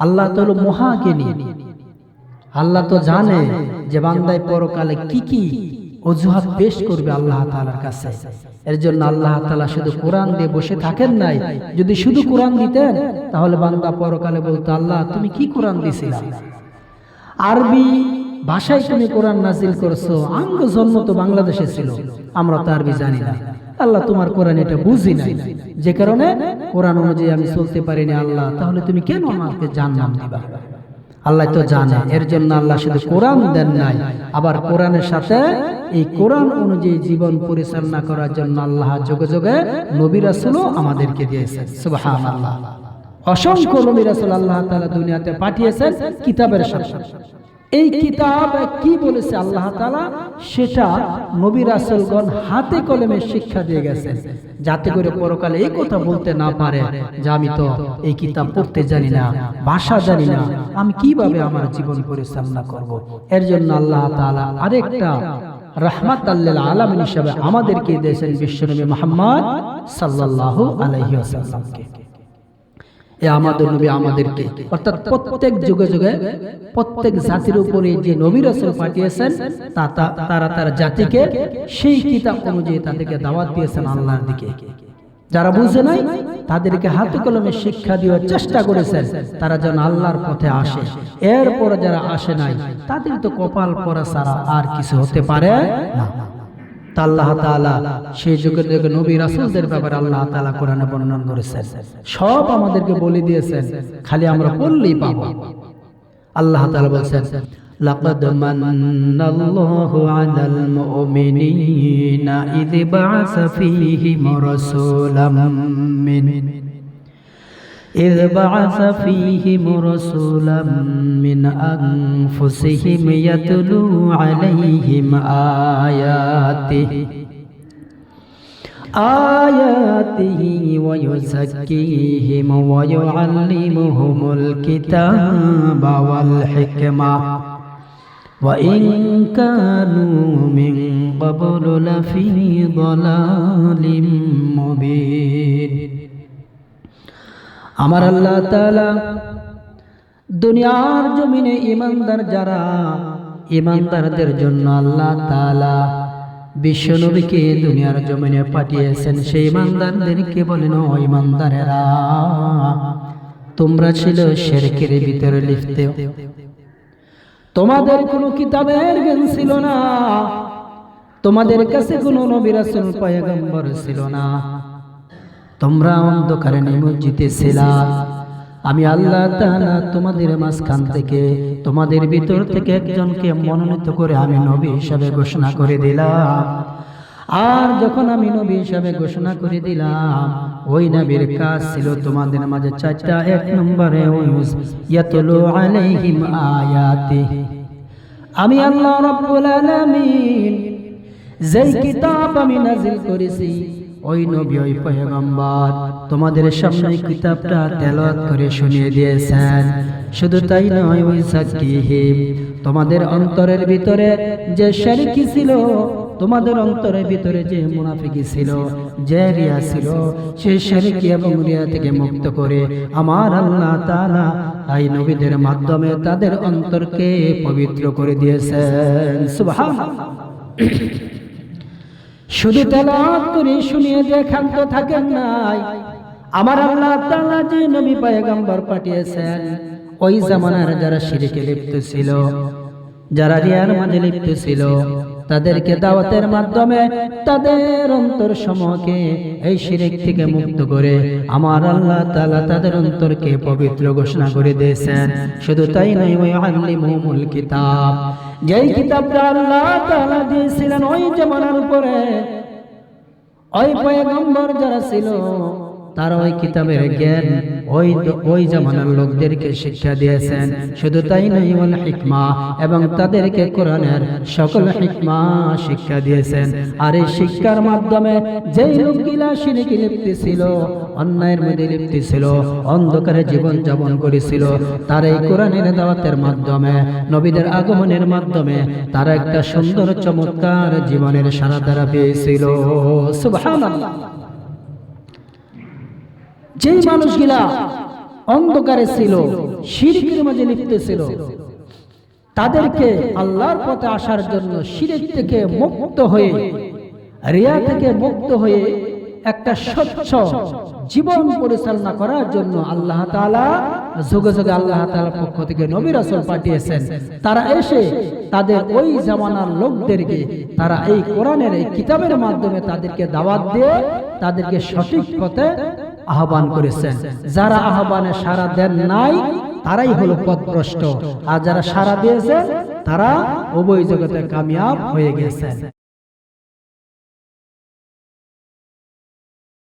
আল্লাহ তো হলো মহাজ্ঞানী আল্লাহ তো জানে যে বান্দায় পরকালে কি কি অজুহাত পেশ করবে আল্লাহ তাআলার কাছে। এর জন্য আল্লাহ তালা শুধু কোরআন দিয়ে বসে থাকেন নাই। যদি শুধু কোরআন দিতেন তাহলে বান্দা পরকালে বলতো আল্লাহ তুমি কি কোরআন দিছিলা? আরবি ভাষায় তুমি কোরআন নাজিল করছ আঙ্গ জন্ম তো বাংলাদেশে ছিল আমরা তো আরবি জানি না। আল্লাহ তোমার কোরআন এটা বুঝি নাই। যে কারণে কোরআন অনুযায়ী আমি চলতে পারিনি আল্লাহ। তাহলে তুমি কেন আমাকে জান্নাম দিবা? আল্লাহ তো জানে, এর জন্য আল্লাহ শুধু কোরআন দেন নাই। আবার কোরআনের সাথে এই কোরআন অনুযায়ী জীবন পরিচালনা করার জন্য আল্লাহ যোগে যোগে নবী রাসূলও আমাদেরকে দিয়েছেন। সুবহানাল্লাহ। অসংখ্য নবী রাসূল আল্লাহ তাআলা দুনিয়াতে পাঠিয়েছেন কিতাবের সাথে। এই কিতাব কি বলেছে আল্লাহ তাআলা? সেটা নবী রাসূলগণ হাতে কলমে শিক্ষা দিয়ে গেছেন যাতে করে পরকালে এই কথা বলতে না পারে যে আমি তো এই কিতাব পড়তে জানি না, ভাষা জানি না, আমি কীভাবে আমার জীবন পরিচালনা করব? এর জন্য আল্লাহ তাআলা আরেকটা রাহমাত আল্লাহ আলামিন হিসাবে আমাদেরকে দিয়েছেন বিশ্বনবী মুহাম্মদ সাল্লাল্লাহু আলাইহি ওয়াসাল্লামকে। এ আমাদের নবী আমাদেরকে। অর্থাৎ প্রত্যেক যুগে যুগে, প্রত্যেক জাতির উপরে যে নবী রাসূল পাঠিয়েছেন, তা- তারা তার জাতিকে সেই কিতাব অনুযায়ী তাদেরকে দাওয়াত দিয়েছেন আল্লাহর দিকে। যারা বুঝে নাই, তাদেরকে হাতে কলমে শিক্ষা দেওয়ার চেষ্টা করেছেন, তারা যেন আল্লাহর পথে আসে। এরপরে যারা আসে নাই, তাদের তো কপাল পরা ছাড়া আর কিছু হতে পারে না। তা আল্লাহ তাআলা সেই যুগের যুগে নবী রাসূলদের ব্যাপারে আল্লাহ তাআলা কোরআনে বর্ণনা করেছেন সব আমাদেরকে বলে দিয়েছেন খালি আমরা বললেই পাবো আল্লাহ তাআলা বলছেন لقد من الله على المؤمنين إذ بعث فيهم رسولا من إذ بعث فيهم رسولا من أنفسهم يتلو عليهم آياته. آياته ويزكيهم ويعلمهم الكتاب والحكمة. وإن كانوا من قبل لفي ضلال مبين. আমার আল্লাহ তাআলা দুনিয়ার জমিনে ইমানদার যারা ইমানদারদের জন্য আল্লাহ তালা বিশ্ব নবীকে দুনিয়ার জমিনে পাঠিয়েছেন। সেই ইমানদারদেরকে বলেন ইমানদারেরা তোমরা ছিল শেরকের ভিতরে লিপ্ত। তোমাদের কোনো কিতাবের জ্ঞান ছিল না। তোমাদের কাছে কোনো নবী রাসূল, পয়গম্বর ছিল না। তোমরা অন্ধকারে নিমজ্জিতে ছিলা। আমি আল্লাহ তাআলা তোমাদের মাঝখান থেকে, তোমাদের ভিতর থেকে একজনকে মনোনীত করে আমি নবী হিসাবে ঘোষণা করে দিলাম। আর যখন আমি নবী হিসাবে ঘোষণা করে দিলাম, ওই নবীর কাজ ছিল তোমাদের মাঝে চারটা এক নম্বরে ইয়াতলু আলাইহিম আয়াতি। আমি আল্লাহ রাব্বুল আলামিন যেই কিতাব আমি নাজিল করেছি ওই নবী, ওই পয়গম্বর তোমাদের সামনে কিতাবটা তেলাওয়াত করে শুনিয়ে দিয়েছেন। শুধু তাই নয়, ওই সাকিহিম তোমাদের অন্তরের ভিতরে যে শারিকি ছিল, তোমাদের অন্তরের ভিতরে যে মুনাফিকি ছিল, যে রিয়া ছিল সেই শারিকি এবং রিয়া থেকে মুক্ত করে আমার আল্লাহ তাআলা এই নবীদের মাধ্যমে তাদের অন্তরকে পবিত্র করে দিয়েছেন। সুবহানাল্লাহ। শুধু তেলাওয়াত করে, শুনিয়ে যে ক্ষান্ত থাকেন নাই। আমার আল্লাহ তাআলা যে নবী পয়গম্বর পাঠিয়েছেন, ওই জামানার যারা শিরকে লিপ্ত ছিল, যারা রিয়ার মাঝে লিপ্ত ছিল তাদেরকে দাওয়াতের মাধ্যমে তাদের অন্তর সমকে এই শিরিক থেকে মুক্ত করে আমার আল্লাহ তালা তাদের অন্তরকে পবিত্র ঘোষণা করে দিয়েছেন। শুধু তাই নয় ওই আল্লিমুল কিতাব। যেই কিতাবটা আল্লাহ তাআলা দিয়েছিলেন ওই জামানার উপরে। ওই পয়গম্বর যারা ছিল তারা ওই কিতাবের জ্ঞান ওই ওই জামানার লোকদেরকে শিক্ষা দিয়েছেন। শুধু তাই নয় ওয়াল হিকমা এবং তাদেরকে কোরআনের সকল হিকমা শিক্ষা দিয়েছেন। আর এই শিক্ষার মাধ্যমে যেই লোকগুলা শিরকে লিপ্ত ছিল অন্যায়ের মধ্যে লিপ্ত ছিল অন্ধকারে জীবন যাপন করেছিল তার এই কোরআনের দাওয়াতের মাধ্যমে নবীদের আগমনের মাধ্যমে তারা একটা সুন্দর চমৎকার জীবনের সারা দ্বারা পেয়েছিল। সুবহানাল্লাহ। যেই মানুষগুলা অন্ধকারে ছিল, শিরকের মাঝে লিপ্ত ছিল, তাদেরকে আল্লাহর পথে আসার জন্য শিরিক থেকে মুক্ত হয়ে, রিয়া থেকে মুক্ত হয়ে একটা স্বচ্ছ জীবন পরিচালনা করার জন্য আল্লাহ তাআলা যুগে যুগে আল্লাহ তাআলার পক্ষ থেকে নবী রাসূল পাঠিয়েছেন। তারা এসে তাদের ওই জামানার লোকদেরকে, তারা এই কোরআনের, এই কিতাবের মাধ্যমে তাদেরকে দাওয়াত দিয়ে, তাদেরকে সঠিক পথে আহ্বান করেছেন। যারা আহ্বানে সারা দেন নাই, তারাই হলো পথভ্রষ্ট। আর যারা সারা দিয়েছে, তারা উভয় জগতে কামিয়াব হয়ে গেছে